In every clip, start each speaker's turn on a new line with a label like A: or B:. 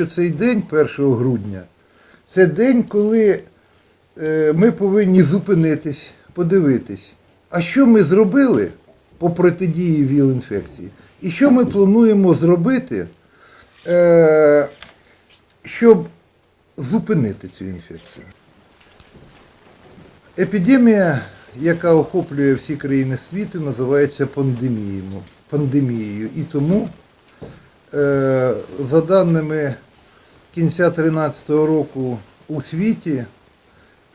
A: що цей день, 1 грудня, це день, коли е, ми повинні зупинитись, подивитись, а що ми зробили по протидії ВІЛ-інфекції, і що ми плануємо зробити, е, щоб зупинити цю інфекцію. Епідемія, яка охоплює всі країни світу, називається пандемією. І тому, е, за даними кінця 2013 року у світі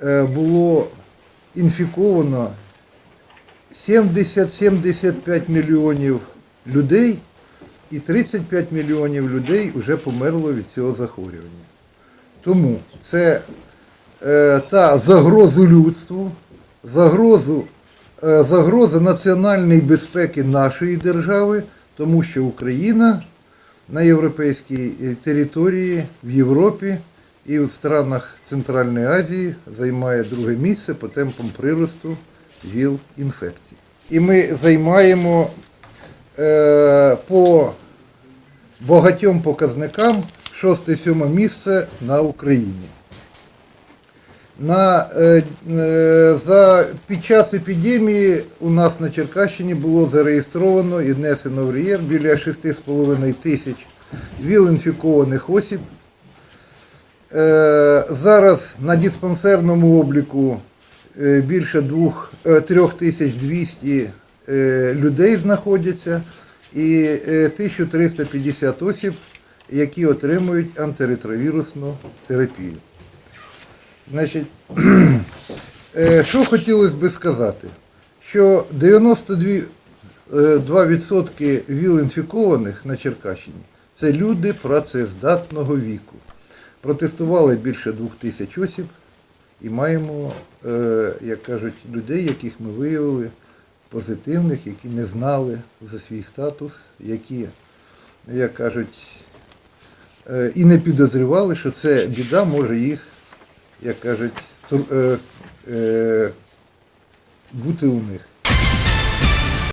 A: е, було інфіковано 70-75 мільйонів людей, і 35 мільйонів людей вже померло від цього захворювання. Тому це е, та загрозу людству, загрозу, е, загроза національної безпеки нашої держави, тому що Україна на європейській е, території, в Європі і в странах Центральної Азії займає друге місце по темпам приросту ВІЛ-інфекцій. І ми займаємо е, по багатьом показникам шосте-сьоме місце на Україні. На, е, е, за, під час епідемії у нас на Черкащині було зареєстровано і внесено в реєстр біля 6,5 тисяч ВІЛ-інфікованих осіб. Е, зараз на диспансерному обліку більше е, 3200 е, людей знаходяться і е, 1350 осіб, які отримують антиретровірусну терапію. Значить, е, що хотілося би сказати, що 92% е, 2% ВІЛ-інфікованих на Черкащині це люди працездатного віку. Протестували більше двох тисяч осіб і маємо, е, як кажуть, людей, яких ми виявили позитивних, які не знали за свій статус, які, як кажуть, і не підозрювали, що це біда може їх, як кажуть, е, е, бути у них.